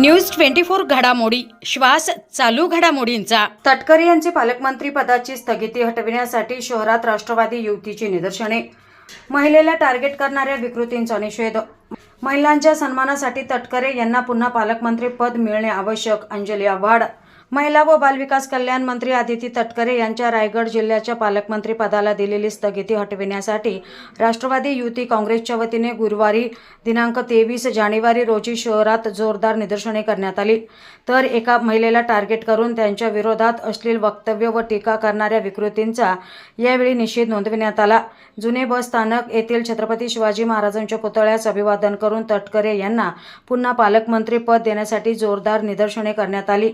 News twenty four घडामोडी. श्वास चालू घडामोडींचा. तटकरे यांची पालकमंत्री पदाची स्थगिती हटविण्यासाठी शहरात राष्ट्रवादी युतीची निदर्शने. महिलेला टार्गेट करणाऱ्या विकृतींचा निषेध. महिलांच्या सन्मानासाठी तटकरे यांना पुन्हा पालकमंत्री पद मिळणे आवश्यक अंजली आव्हाड. महिला व बालविकास कल्याण मंत्री आदिती तटकरे यांच्या रायगड जिल्ह्याच्या पालकमंत्री पदाला दिलेली स्थगिती हटविण्यासाठी राष्ट्रवादी युती काँग्रेसच्या वतीने गुरुवारी दिनांक तेवीस जानेवारी रोजी शहरात जोरदार निदर्शने करण्यात आली. तर एका महिलेला टार्गेट करून त्यांच्या विरोधात अश्लील वक्तव्य व टीका करणाऱ्या विकृतींचा यावेळी निषेध नोंदविण्यात आला. जुने बस स्थानक येथील छत्रपती शिवाजी महाराजांच्या पुतळ्यास अभिवादन करून तटकरे यांना पुन्हा पालकमंत्री पद देण्यासाठी जोरदार निदर्शने करण्यात आली.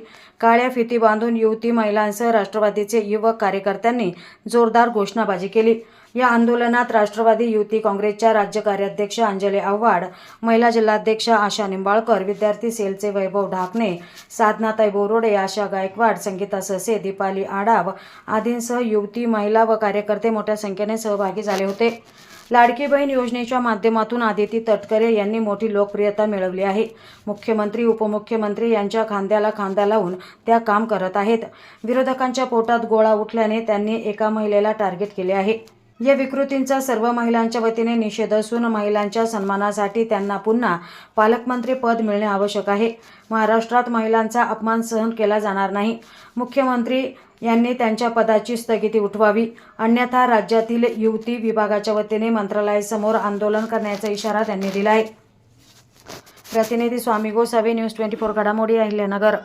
काळ्या फिती बांधून युवती महिलांसह राष्ट्रवादीचे युवक कार्यकर्त्यांनी जोरदार घोषणाबाजी केली. या आंदोलनात राष्ट्रवादी युती काँग्रेसच्या राज्य कार्याध्यक्ष अंजली आव्हाड महिला जिल्हाध्यक्षा आशा निंबाळकर विद्यार्थी सेलचे वैभव ढाकणे साधनाताई बोरोडे आशा गायकवाड संगीता ससे दीपाली आडाव आदींसह युवती महिला व कार्यकर्ते मोठ्या संख्येने सहभागी झाले होते. लाडकी बहीण योजनेच्या माध्यमातून आदिती तटकरे यांनी मोठी लोकप्रियता मिळवली आहे. मुख्यमंत्री उपमुख्यमंत्री यांच्या खांद्याला खांदा लावून त्या काम करत आहेत. विरोधकांच्या पोटात गोळा उठल्याने त्यांनी एका महिलेला टार्गेट केले आहे. या विकृतींचा सर्व महिलांच्या वतीने निषेध असून महिलांच्या सन्मानासाठी त्यांना पुन्हा पालकमंत्री पद मिळणे आवश्यक आहे. महाराष्ट्रात महिलांचा अपमान सहन केला जाणार नाही. मुख्यमंत्री यांनी त्यांच्या पदाची स्थगिती उठवावी. अन्यथा राज्यातील युवती विभागाच्या वतीने मंत्रालयासमोर आंदोलन करण्याचा इशारा त्यांनी दिला आहे प्रतिनिधी Swami Gosavi news twenty four घडामोडी अहिल्यानगर.